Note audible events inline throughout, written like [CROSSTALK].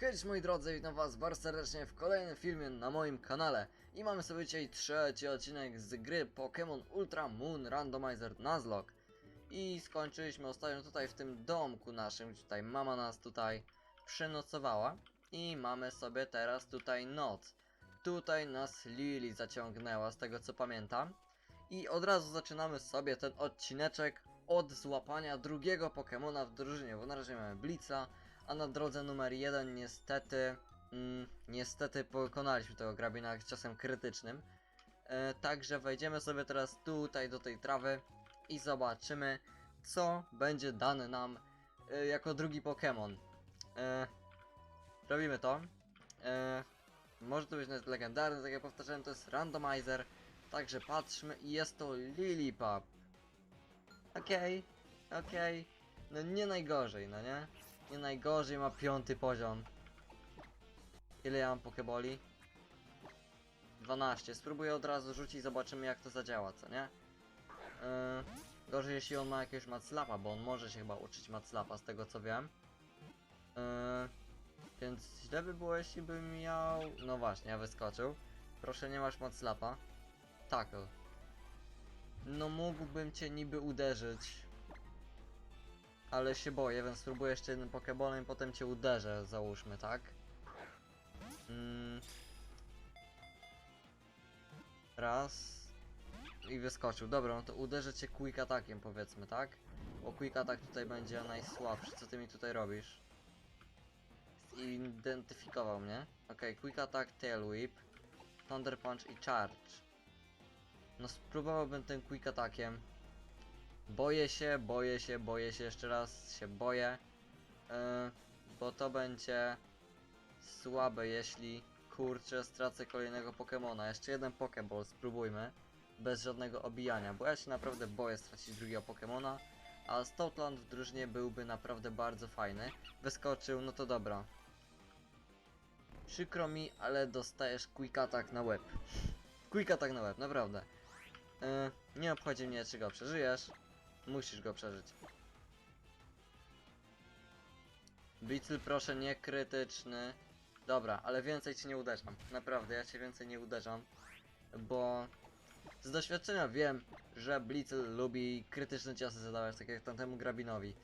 Cześć moi drodzy, witam was bardzo serdecznie w kolejnym filmie na moim kanale. I mamy sobie dzisiaj trzeci odcinek z gry Pokémon Ultra Moon Randomizer Nuzlocke. I skończyliśmy ostatnio tutaj w tym domku naszym, gdzie tutaj mama nas tutaj przenocowała. I mamy sobie teraz tutaj noc. Tutaj nas Lily zaciągnęła z tego co pamiętam. I od razu zaczynamy sobie ten odcineczek od złapania drugiego Pokemona w drużynie Bo na razie mamy Blitza a na drodze numer jeden niestety, mm, niestety pokonaliśmy tego grabina czasem krytycznym. E, także wejdziemy sobie teraz tutaj do tej trawy i zobaczymy, co będzie dane nam e, jako drugi Pokémon. E, robimy to. E, może to być nawet legendarny, tak jak powtarzałem, to jest randomizer. Także patrzmy i jest to Lilipop. Okej, okej. No nie najgorzej, no nie? Nie najgorzej, ma piąty poziom. Ile ja mam pokeboli? 12. Spróbuję od razu rzucić, zobaczymy jak to zadziała, co nie? Yy, gorzej jeśli on ma jakiegoś Matslapa, bo on może się chyba uczyć Matslapa z tego co wiem. Yy, więc źle by było jeśli bym miał... No właśnie, ja wyskoczył. Proszę, nie masz Matslapa. Tak. o. No mógłbym cię niby uderzyć. Ale się boję, więc spróbuję jeszcze jednym Pokebolem i potem cię uderzę, załóżmy, tak? Mm. Raz. I wyskoczył. Dobra, no to uderzę cię Quick Attackiem, powiedzmy, tak? Bo Quick Attack tutaj będzie najsłabszy. Co ty mi tutaj robisz? Zidentyfikował mnie. Ok, Quick Attack, Tail Whip, Thunder Punch i Charge. No spróbowałbym tym Quick Attackiem. Boję się, boję się, boję się, jeszcze raz się boję. Yy, bo to będzie słabe, jeśli kurczę stracę kolejnego Pokemona. Jeszcze jeden Pokeball, spróbujmy. Bez żadnego obijania, bo ja się naprawdę boję stracić drugiego Pokemona. A Stoutland w drużynie byłby naprawdę bardzo fajny. Wyskoczył, no to dobra. Przykro mi, ale dostajesz Quick Attack na łeb. Quick Attack na łeb, naprawdę. Yy, nie obchodzi mnie, czy go przeżyjesz. Musisz go przeżyć. Beetle proszę nie krytyczny. Dobra, ale więcej ci nie uderzam. Naprawdę, ja cię więcej nie uderzam. Bo z doświadczenia wiem, że Blitzel lubi krytyczne ciosy zadawać, tak jak tamtemu grabinowi.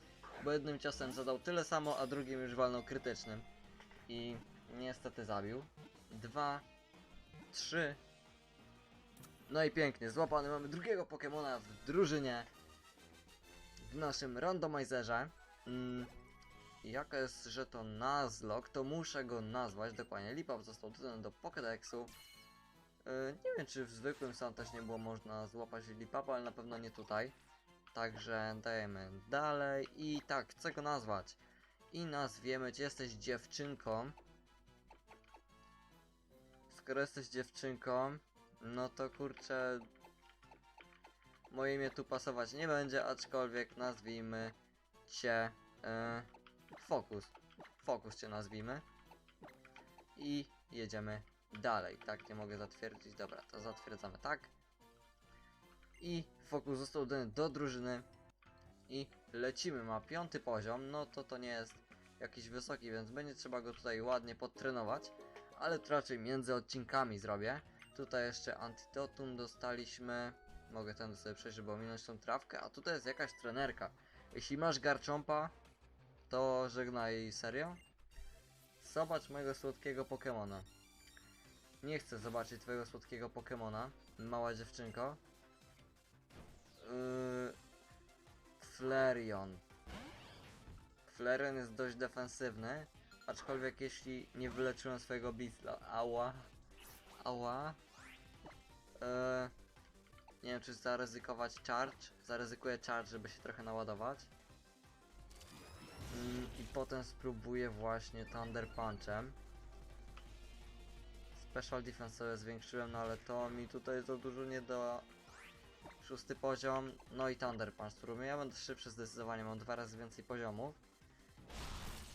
Bo jednym ciosem zadał tyle samo, a drugim już walnął krytycznym. I niestety zabił. Dwa, trzy. No i pięknie, złapany mamy drugiego Pokemona w drużynie w naszym randomizerze. Mm, jaka jest, że to Nuzlocke, to muszę go nazwać dokładnie. Lipap został dodany do Pokédexu. Yy, nie wiem, czy w zwykłym sam też nie było można złapać Lipapa, ale na pewno nie tutaj. Także dajemy dalej i tak, chcę go nazwać. I nazwiemy cię, jesteś dziewczynką. Skoro jesteś dziewczynką, no to kurczę, moje imię tu pasować nie będzie, aczkolwiek nazwijmy cię e, Fokus. Fokus cię nazwijmy. I jedziemy dalej. Tak, nie mogę zatwierdzić. Dobra, to zatwierdzamy tak. I Fokus został dodany do drużyny. I lecimy. Ma piąty poziom. No to to nie jest jakiś wysoki, więc będzie trzeba go tutaj ładnie podtrenować. Ale to raczej między odcinkami zrobię. Tutaj jeszcze antidotum dostaliśmy. Mogę ten sobie przejść, żeby ominąć tą trawkę. A tutaj jest jakaś trenerka. Jeśli masz garczompa, to żegnaj serio. Zobacz mojego słodkiego Pokemona. Nie chcę zobaczyć twojego słodkiego Pokemona, mała dziewczynko. Yy... Flareon. Flareon jest dość defensywny, aczkolwiek jeśli nie wyleczyłem swojego Beastla, ała, ała, yy... Nie wiem, czy zaryzykować charge. Zaryzykuję charge, żeby się trochę naładować. Mm, I potem spróbuję właśnie Thunder Punchem. Special Defense sobie zwiększyłem, no ale to mi tutaj za dużo nie da. Szósty poziom, no i Thunder Punch spróbuję. Ja będę szybszy zdecydowanie, mam dwa razy więcej poziomów.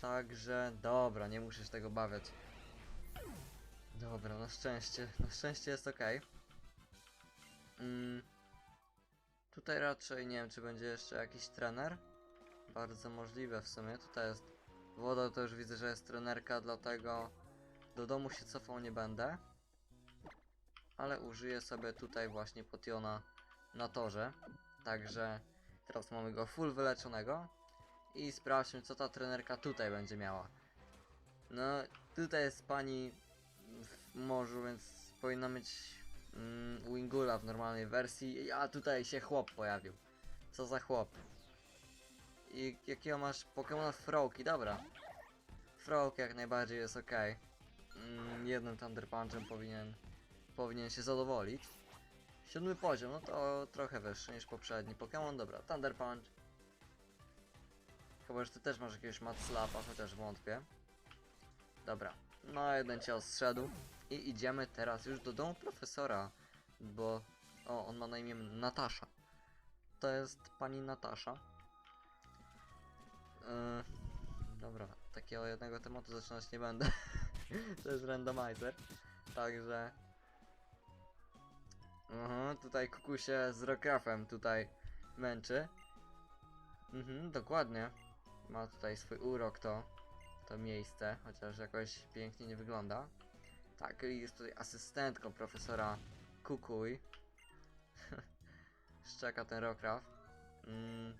Także, dobra, nie muszę się tego bawiać. Dobra, na szczęście, na szczęście jest ok. Mm. Tutaj raczej nie wiem, czy będzie jeszcze jakiś trener. Bardzo możliwe w sumie. Tutaj jest Woda to już widzę, że jest trenerka, dlatego do domu się cofał nie będę. Ale użyję sobie tutaj właśnie potiona na torze. Także teraz mamy go full wyleczonego. I sprawdźmy co ta trenerka tutaj będzie miała. No tutaj jest pani w morzu, więc powinna mieć mm, Wingula w normalnej wersji. A tutaj się chłop pojawił. Co za chłop? I jakiego masz Pokémona Froki? Dobra. Frog jak najbardziej jest ok. Mm, jednym Thunder Punchem powinien, powinien się zadowolić. Siódmy poziom, no to trochę wyższy niż poprzedni Pokémon. Dobra, Thunder Punch. Chyba, że ty też masz jakiegoś Mat Slapa, chociaż wątpię. Dobra, no jeden cios zszedł. I idziemy teraz już do domu profesora, bo... O, on ma na imię Natasza. To jest pani Natasza. Yy, dobra, takiego jednego tematu zaczynać nie będę. [LAUGHS] to jest randomizer. Także... Mhm, tutaj kuku się z Rockrafem tutaj męczy. Mhm, dokładnie. Ma tutaj swój urok to, to miejsce, chociaż jakoś pięknie nie wygląda. Tak, jest tutaj asystentką profesora Kukuj. [LAUGHS] Szczeka ten Rockraft. Mm,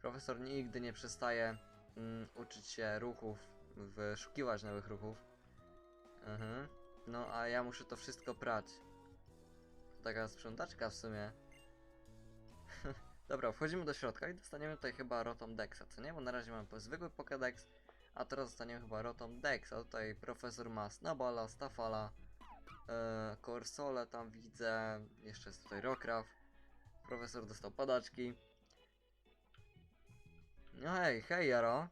profesor nigdy nie przestaje mm, uczyć się ruchów, wyszukiwać nowych ruchów. Mhm. No a ja muszę to wszystko prać. Taka sprzątaczka w sumie. [LAUGHS] Dobra, wchodzimy do środka i dostaniemy tutaj chyba Rotom Dexa, co nie? Bo na razie mamy zwykły Pokédex, a teraz dostaniemy chyba Rotom Dexa. Tutaj profesor ma Snowballa, Stafala, e, Corsole tam widzę, jeszcze jest tutaj Rockraft. Profesor dostał padaczki. No hej, hej Jaro.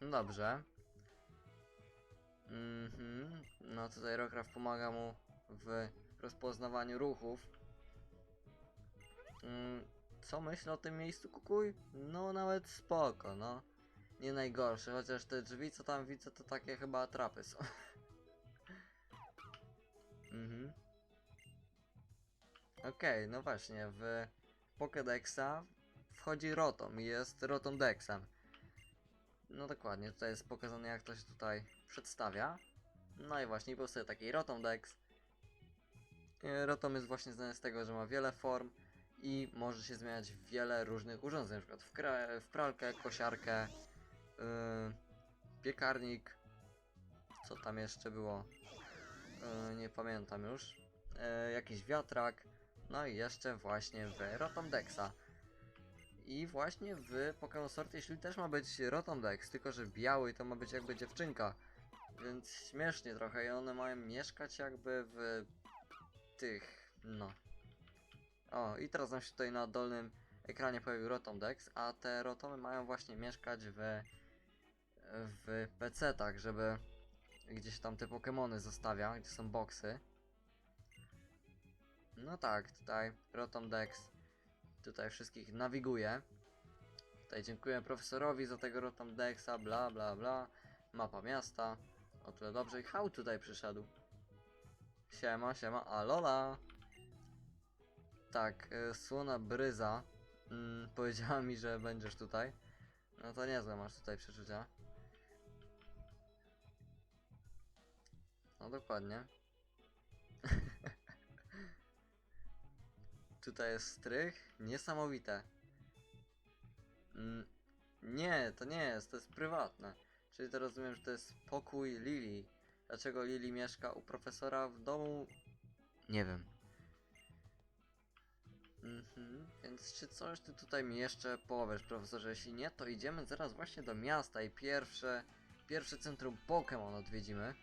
No Dobrze. Mhm. No tutaj Rockraft pomaga mu w rozpoznawaniu ruchów. Mm, co myślę o tym miejscu kukuj? No nawet spoko, no. Nie najgorsze, chociaż te drzwi co tam widzę to takie chyba atrapy są. [LAUGHS] mhm. Okej, no właśnie, w Pokédexa wchodzi Rotom i jest Rotom Dexem. No dokładnie, tutaj jest pokazane jak to się tutaj przedstawia. No i właśnie powstaje taki Rotom Dex. E, Rotom jest właśnie znany z tego, że ma wiele form i może się zmieniać w wiele różnych urządzeń, przykład w, w pralkę, kosiarkę, yy, piekarnik, co tam jeszcze było, Yy, nie pamiętam już, Yy, jakiś wiatrak, no i jeszcze właśnie w Rotom Dexa. I właśnie w Pokémon Sword jeśli też ma być Rotom Dex, tylko że biały to ma być jakby dziewczynka. Więc śmiesznie trochę i one mają mieszkać jakby w tych, no. O, i teraz nam się tutaj na dolnym ekranie pojawił Rotom Dex, a te Rotomy mają właśnie mieszkać w w PC-tach, żeby gdzieś tam te Pokémony zostawia, gdzie są boxy. No tak, tutaj Rotom Dex tutaj wszystkich nawiguje. Tutaj dziękuję profesorowi za tego Rotom Dexa, bla bla bla. Mapa miasta. O tyle dobrze. I Hał tutaj przyszedł. Siema, siema, alola. Tak, y, słona bryza mm, [LAUGHS] powiedziała mi, że będziesz tutaj. No to niezłe masz tutaj przeczucia. No dokładnie. [LAUGHS] tutaj jest strych. Niesamowite. Mm, nie, to nie jest, to jest prywatne. Czyli to rozumiem, że to jest pokój Lili. Dlaczego Lili mieszka u profesora w domu? Nie wiem. Mhm, więc czy coś ty tutaj mi jeszcze powiesz, profesorze? Jeśli nie, to idziemy zaraz właśnie do miasta i pierwsze, pierwsze centrum Pokémon odwiedzimy.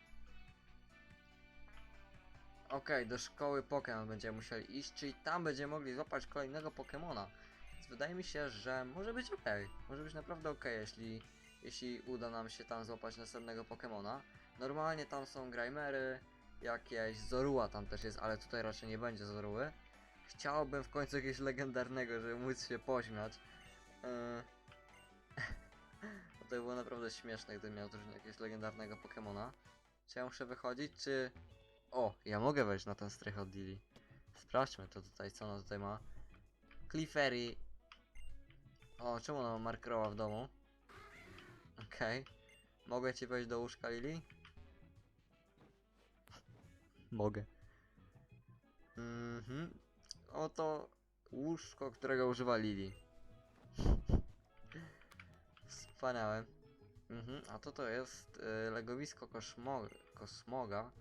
Okej, do szkoły Pokémon będziemy musieli iść, czyli tam będziemy mogli złapać kolejnego Pokémona. Więc wydaje mi się, że może być ok. Może być naprawdę ok, jeśli, jeśli uda nam się tam złapać następnego Pokémona. Normalnie tam są Graimery, jakieś Zorua tam też jest, ale tutaj raczej nie będzie Zoruły. Chciałbym w końcu jakiegoś legendarnego, żeby móc się pośmiać. Yy... [LAUGHS] Bo to by było naprawdę śmieszne, gdybym miał też jakiegoś legendarnego Pokemona. Czy ja muszę wychodzić, czy... O, ja mogę wejść na ten strych od Dili. Sprawdźmy to tutaj, co ona tutaj ma. Clefairy. O, czemu ona ma markerowa w domu? Okej. Mogę ci wejść do łóżka, Lili? [LAUGHS] Mogę. Mhm. Oto łóżko, którego używa Lili. [LAUGHS] Wspaniałe. Mhm. A to to jest y, legowisko koszmo kosmoga.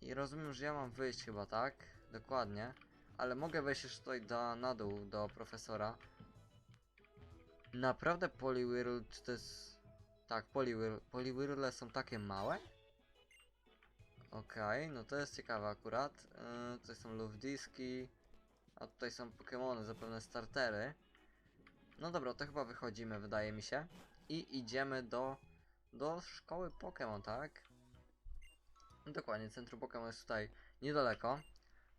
I rozumiem, że ja mam wyjść chyba, tak? Dokładnie. Ale mogę wejść już tutaj do, na dół do profesora. Naprawdę Poliwhirl, czy to jest... Tak, Poliwhirl, Poliwhirle są takie małe? Okej, no to jest ciekawe akurat. Yy, tutaj są Luftdiski, a tutaj są Pokémony, zapewne startery. No dobra, to chyba wychodzimy, wydaje mi się. I idziemy do, do szkoły Pokémon, tak? Dokładnie, centrum Pokémon jest tutaj niedaleko.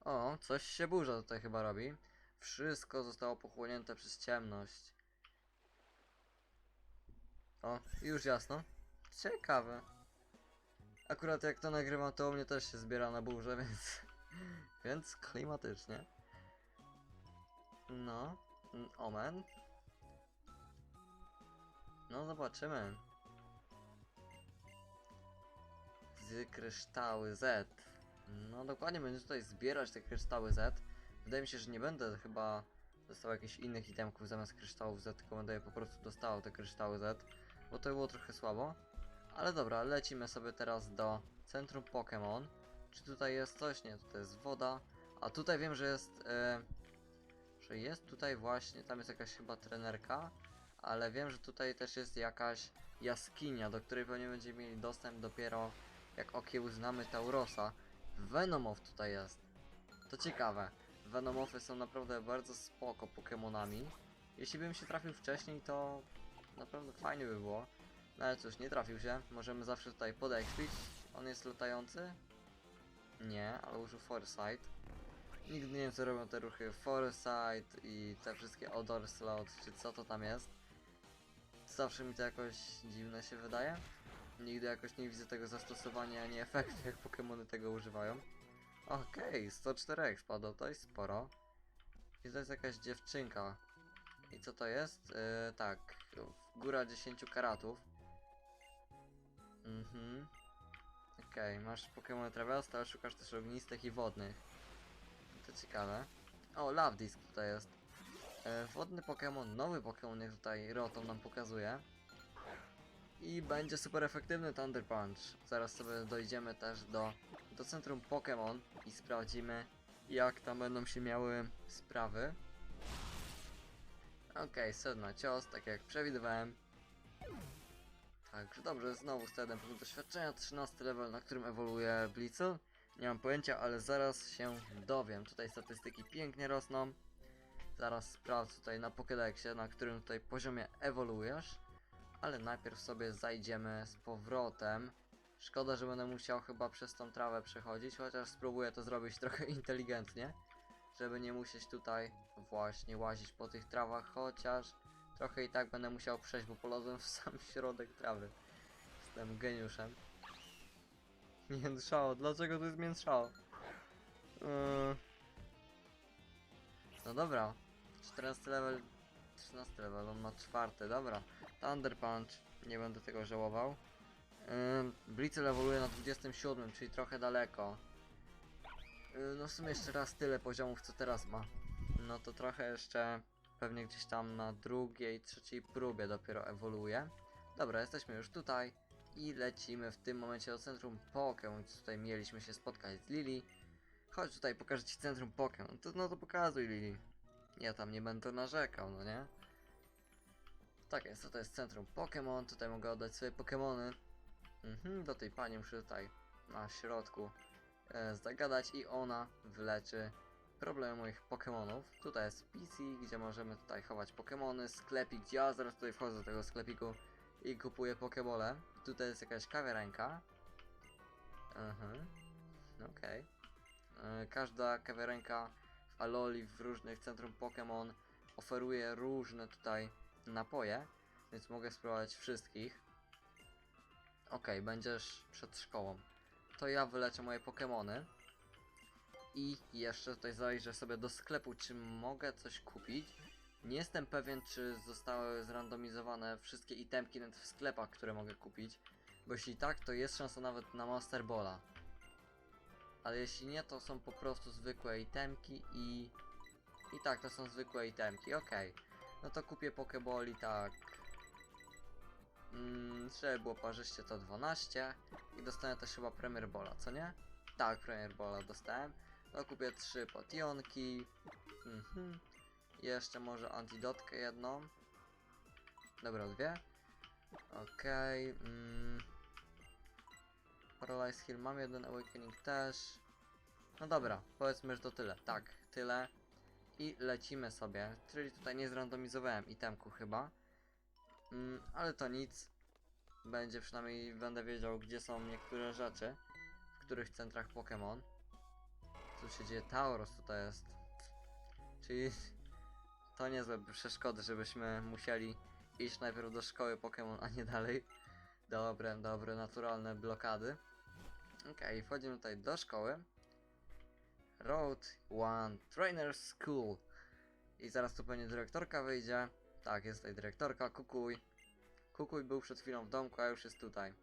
O, coś się burza tutaj chyba robi. Wszystko zostało pochłonięte przez ciemność. O, już jasno. Ciekawe. Akurat jak to nagrywam, to u mnie też się zbiera na burzę, [LAUGHS] więc... więc klimatycznie. No, mm, omen. No, zobaczymy. Z kryształy Z. No, dokładnie będę tutaj zbierać te kryształy Z. Wydaje mi się, że nie będę chyba dostał jakichś innych itemków zamiast kryształów Z, tylko będę je po prostu dostawał te kryształy Z, bo to było trochę słabo. Ale dobra, lecimy sobie teraz do centrum Pokémon. Czy tutaj jest coś? Nie, tutaj jest woda. A tutaj wiem, że jest. E, że jest tutaj właśnie. Tam jest jakaś chyba trenerka. Ale wiem, że tutaj też jest jakaś jaskinia, do której pewnie będziemy mieli dostęp dopiero jak okiełznamy Taurosa. Venomow tutaj jest. To ciekawe. Venomofy są naprawdę bardzo spoko Pokémonami. Jeśli bym się trafił wcześniej, to naprawdę fajnie by było. No ale cóż, nie trafił się. Możemy zawsze tutaj podekspić. On jest latający? Nie, ale użył Foresight. Nigdy nie wiem co robią te ruchy Foresight i te wszystkie Odor Slot, czy co to tam jest. Zawsze mi to jakoś dziwne się wydaje. Nigdy jakoś nie widzę tego zastosowania ani efektu, jak Pokémony tego używają. Okej, 104 spadło, to jest sporo. I to jest jakaś dziewczynka. I co to jest? Yy, tak, góra 10 karatów. Mhm. Okej, masz Pokémon Traversy, ale szukasz też ognistych i wodnych. To ciekawe. O, Love Disc tutaj jest. E, wodny Pokémon, nowy Pokémon, jak tutaj Rotom nam pokazuje. I będzie super efektywny Thunder Punch. Zaraz sobie dojdziemy też do, do centrum Pokémon i sprawdzimy, jak tam będą się miały sprawy. Okej, okay, sedna cios, tak jak przewidywałem. Także dobrze, znowu 101 punkt doświadczenia, 13 level, na którym ewoluuje Blitzel. Nie mam pojęcia, ale zaraz się dowiem. Tutaj statystyki pięknie rosną. Zaraz sprawdzę tutaj na Pokédexie, na którym tutaj poziomie ewoluujesz. Ale najpierw sobie zajdziemy z powrotem. Szkoda, że będę musiał chyba przez tą trawę przechodzić, chociaż spróbuję to zrobić [LAUGHS] trochę inteligentnie. Żeby nie musieć tutaj właśnie łazić po tych trawach, chociaż trochę i tak będę musiał przejść, bo polazłem w sam [LAUGHS] środek trawy. Jestem geniuszem. Miętrzało, dlaczego to jest miętrzało? Yy... No dobra, 14 level, 13 level, on ma czwarty, dobra. Thunder Punch, nie będę tego żałował. Yy, Blitzel ewoluuje na 27, czyli trochę daleko. Yy, no w sumie jeszcze raz tyle poziomów, co teraz ma. No to trochę jeszcze pewnie gdzieś tam na drugiej, trzeciej próbie dopiero ewoluuje. Dobra, jesteśmy już tutaj i lecimy w tym momencie do centrum Pokémon. Tutaj mieliśmy się spotkać z Lili. Chodź tutaj, pokażę ci centrum Pokémon. To, no to pokazuj Lili. Ja tam nie będę narzekał, no nie? Tak jest, to, to jest centrum Pokémon. Tutaj mogę oddać swoje Pokémony. Mhm, do tej pani muszę tutaj na środku e, zagadać i ona wyleczy problemy moich Pokémonów. Tutaj jest PC, gdzie możemy tutaj chować Pokémony, sklepik, ja zaraz tutaj wchodzę do tego sklepiku i kupuję Pokébole. Tutaj jest jakaś kawiarenka. Mhm, okej. E, Każda kawiarenka w Aloli, w różnych centrum Pokémon oferuje różne tutaj napoje, więc mogę spróbować wszystkich. Okej, będziesz przed szkołą. To ja wyleczę moje Pokémony. I jeszcze tutaj zajrzę sobie do sklepu, czy mogę coś kupić. Nie jestem pewien, czy zostały zrandomizowane wszystkie itemki nawet w sklepach, które mogę kupić. Bo jeśli tak, to jest szansa nawet na Master Balla. Ale jeśli nie, to są po prostu zwykłe itemki i... I tak, to są zwykłe itemki, okej. No to kupię Pokeball i tak... Mm, żeby było parzyście to 12 i dostanę też chyba Premier Bola, co nie? Tak, Premier Bola dostałem. No kupię trzy potionki. Mhm. Jeszcze może antidotkę jedną. Dobra, dwie. Okej. mm. Paralyze Heal mam jeden, Awakening też. No dobra, powiedzmy, że to tyle. Tak, tyle. I lecimy sobie. Czyli tutaj nie zrandomizowałem itemku chyba. Mm, ale to nic. Będzie przynajmniej będę wiedział, gdzie są niektóre rzeczy. W których centrach Pokémon. Co się dzieje? Tauros tutaj jest. Czyli to niezłe przeszkody, żebyśmy musieli iść najpierw do szkoły Pokémon, a nie dalej. Dobre, dobre, naturalne blokady. Okej, wchodzimy tutaj do szkoły. Road One Trainer School. I zaraz tu pewnie dyrektorka wyjdzie. Tak, jest tutaj dyrektorka, kukuj. Kukuj był przed chwilą w domku, a już jest tutaj.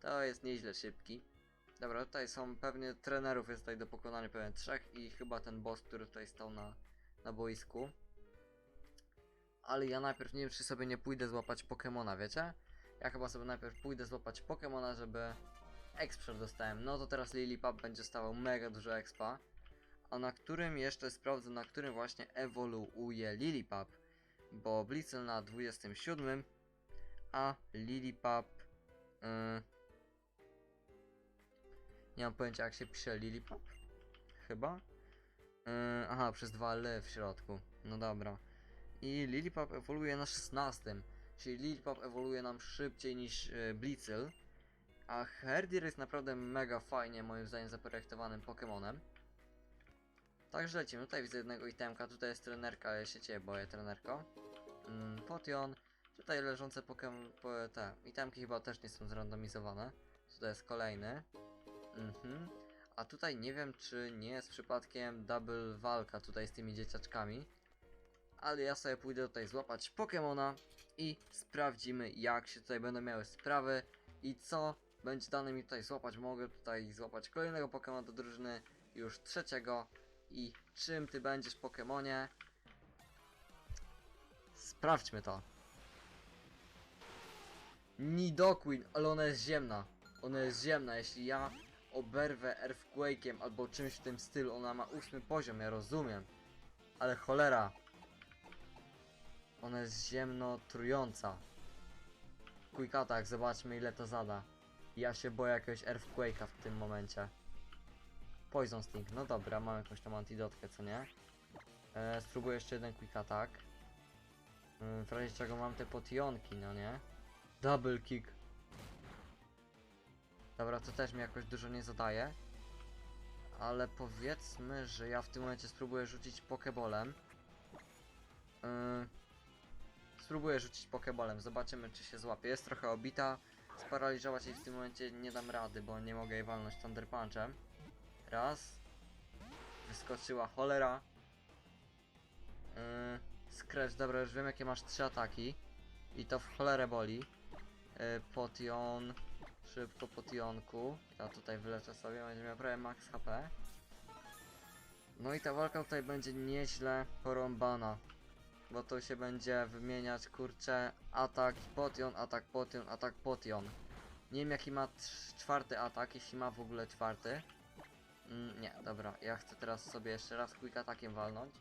To jest nieźle szybki. Dobra, tutaj są pewnie trenerów, jest tutaj do pokonania pewnie trzech i chyba ten boss, który tutaj stał na, na boisku. Ale ja najpierw nie wiem, czy sobie nie pójdę złapać Pokemona, wiecie? Ja chyba sobie najpierw pójdę złapać Pokemona, żeby exp dostałem. No to teraz Lilipap będzie stawał mega dużo expa. A na którym jeszcze sprawdzę, na którym właśnie ewoluuje Lilipap. Bo Blitzel na 27, a Lilipap... Yy, nie mam pojęcia jak się pisze Lilipap? Chyba? Yy, aha, przez dwa L w środku. No dobra. I Lilipap ewoluuje na 16. Czyli Lilipap ewoluuje nam szybciej niż yy, Blitzel. A Herdier jest naprawdę mega fajnie, moim zdaniem, zaprojektowanym Pokemonem. Także lecimy. Tutaj widzę jednego itemka. Tutaj jest trenerka, ale ja się ciebie boję, trenerko. Mm, Potion. Tutaj leżące Pokémon, po, te itemki chyba też nie są zrandomizowane. Tutaj jest kolejny. Mhm. A tutaj nie wiem, czy nie jest przypadkiem double walka tutaj z tymi dzieciaczkami. Ale ja sobie pójdę tutaj złapać Pokemona i sprawdzimy, jak się tutaj będą miały sprawy i co będzie dane mi tutaj złapać. Mogę tutaj złapać kolejnego Pokemona do drużyny, już trzeciego. I czym ty będziesz Pokemonie? Sprawdźmy to. Nidoqueen, ale ona jest ziemna. Ona jest ziemna, jeśli ja oberwę Earthquake'iem albo czymś w tym stylu, ona ma ósmy poziom, ja rozumiem. Ale cholera. Ona jest ziemno trująca. Quick attack, zobaczmy ile to zada. Ja się boję jakiegoś Earthquake'a w tym momencie. Poison Sting, no dobra, mam jakąś tam antidotkę, co nie? E, spróbuję jeszcze jeden quick attack. Mm, W razie czego mam te potionki, no nie? Double kick. Dobra, to też mi jakoś dużo nie zadaje. Ale powiedzmy, że ja w tym momencie spróbuję rzucić pokebolem. Yy, spróbuję rzucić pokebolem, zobaczymy czy się złapie. Jest trochę obita. Sparaliżować jej w tym momencie nie dam rady, bo nie mogę jej walnąć Thunder Punchem. Raz. Wyskoczyła cholera. Yy, Scratch, dobra, już wiem jakie masz trzy ataki. I to w cholerę boli. Yy, potion. Szybko potionku. Ja tutaj wyleczę sobie, będzie miał prawie max HP. No i ta walka tutaj będzie nieźle porąbana. Bo to się będzie wymieniać, kurczę, atak, potion, atak, potion, atak, potion. Nie wiem jaki ma czwarty atak, jeśli ma w ogóle czwarty. Mm, nie, dobra, ja chcę teraz sobie jeszcze raz quick atakiem walnąć.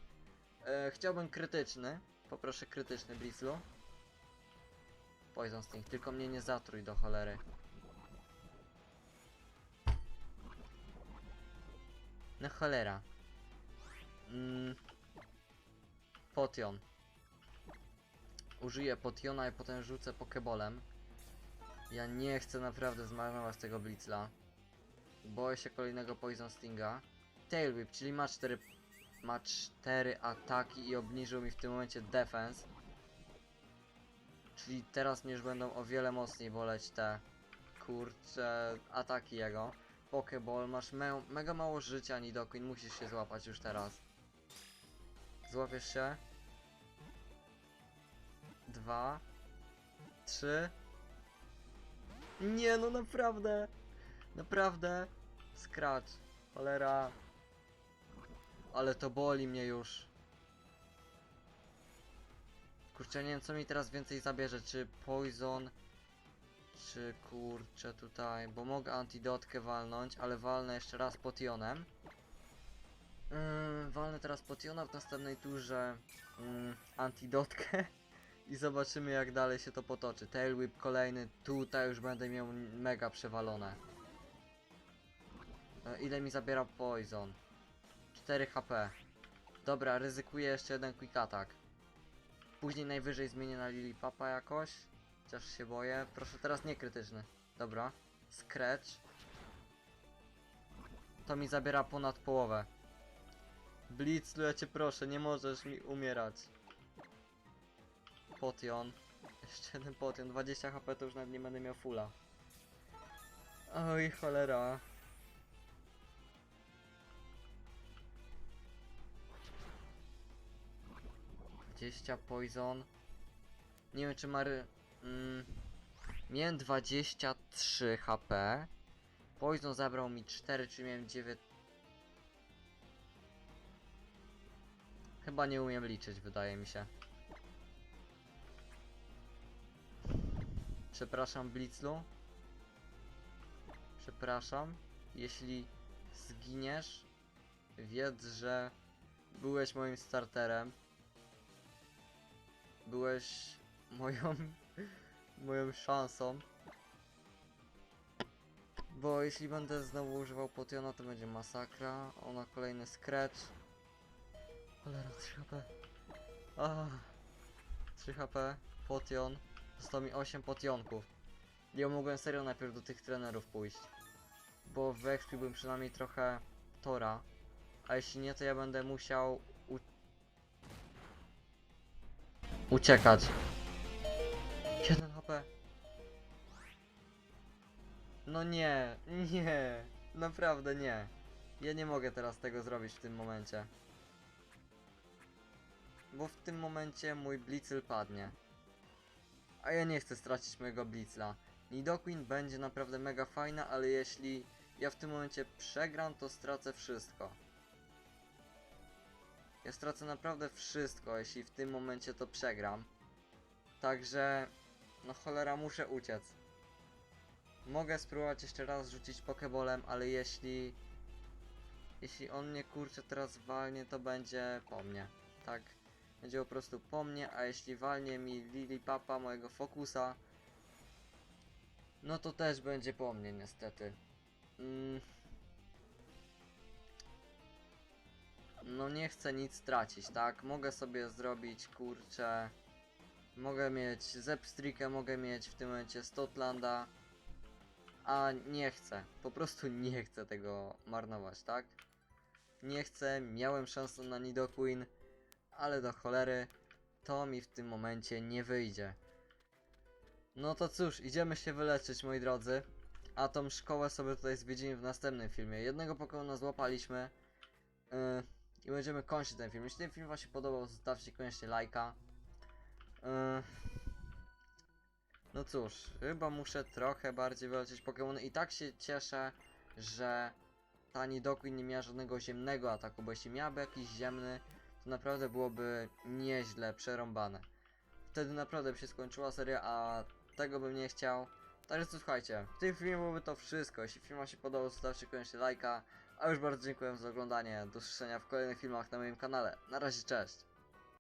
E, chciałbym krytyczny. Poproszę krytyczny Blitzlu. Poison Sting, tylko mnie nie zatrój do cholery. No cholera. Mm. Potion. Użyję potiona i potem rzucę pokebolem. Ja nie chcę naprawdę zmarnować tego Blitzla. Boję się kolejnego Poison Stinga. Tail Whip, czyli ma 4 ma 4 ataki i obniżył mi w tym momencie defense. Czyli teraz mnie już będą o wiele mocniej boleć te kurcze ataki jego. Pokeball, masz me mega mało życia Nidoqueen, musisz się złapać już teraz. Złapiesz się? Dwa, trzy. Nie no naprawdę. Naprawdę. Scratch. Cholera. Ale to boli mnie już. Kurczę, nie wiem co mi teraz więcej zabierze, czy Poison, czy kurczę tutaj, bo mogę antidotkę walnąć, ale walnę jeszcze raz potionem. Yy, walnę teraz potiona w następnej turze yy, antidotkę [LAUGHS] i zobaczymy jak dalej się to potoczy. Tail Whip kolejny, tutaj już będę miał mega przewalone. Yy, ile mi zabiera Poison? 4 HP. Dobra, ryzykuję jeszcze jeden Quick Attack. Później najwyżej zmienię na Lilipapa jakoś. Chociaż się boję. Proszę teraz nie krytyczny. Dobra. Scratch. To mi zabiera ponad połowę. Blitzlu, ja cię proszę, nie możesz mi umierać. Potion. Jeszcze jeden potion. 20 HP to już nawet nie będę miał fulla. Oj, cholera. Dwadzieścia poison. Nie wiem czy Mary... Mm, miałem 23 HP. Poison zabrał mi 4, czy miałem 9... Chyba nie umiem liczyć, wydaje mi się. Przepraszam, Blitzlu. Przepraszam. Jeśli zginiesz, wiedz, że byłeś moim starterem. Byłeś moją [LAUGHS] moją szansą. Bo jeśli będę znowu używał potiona, to będzie masakra. Ona kolejny scratch. Cholera, 3 HP. Ah, 3 HP, potion. Zostało mi 8 potionków. Ja mogłem serio najpierw do tych trenerów pójść. Bo wyekspiłbym przynajmniej trochę Tora. A jeśli nie, to ja będę musiał u... uciekać. 1 HP. No nie, nie, naprawdę nie. Ja nie mogę teraz tego zrobić w tym momencie. Bo w tym momencie mój Blitzel padnie. A ja nie chcę stracić mojego Blitzla. Nidoqueen będzie naprawdę mega fajna, ale jeśli ja w tym momencie przegram, to stracę wszystko. Ja stracę naprawdę wszystko, jeśli w tym momencie to przegram. Także, no cholera, muszę uciec. Mogę spróbować jeszcze raz rzucić Pokebolem, ale jeśli... Jeśli on mnie kurczę teraz walnie, to będzie po mnie. Tak. Będzie po prostu po mnie, a jeśli walnie mi Lilipapa, mojego Fokusa, no to też będzie po mnie niestety. Mm. No nie chcę nic stracić, tak? Mogę sobie zrobić, kurczę... Mogę mieć Zepstrikę, mogę mieć w tym momencie Stotlanda, a nie chcę. Po prostu nie chcę tego marnować, tak? Nie chcę, miałem szansę na Nidoqueen, ale do cholery to mi w tym momencie nie wyjdzie. No to cóż, idziemy się wyleczyć moi drodzy. A tą szkołę sobie tutaj zwiedzimy w następnym filmie. Jednego Pokemona złapaliśmy. Yy, I będziemy kończyć ten film. Jeśli ten film wam się podobał, zostawcie koniecznie lajka. Yy, no cóż, chyba muszę trochę bardziej wyleczyć Pokemony. I tak się cieszę, że ta Nidoqueen nie miała żadnego ziemnego ataku, bo jeśli miałaby jakiś ziemny, naprawdę byłoby nieźle przerąbane. Wtedy naprawdę by się skończyła seria, a tego bym nie chciał. Także co, słuchajcie, w tym filmie byłoby to wszystko. Jeśli film się podobał, zostawcie koniecznie lajka. A już bardzo dziękuję za oglądanie. Do usłyszenia w kolejnych filmach na moim kanale. Na razie, cześć!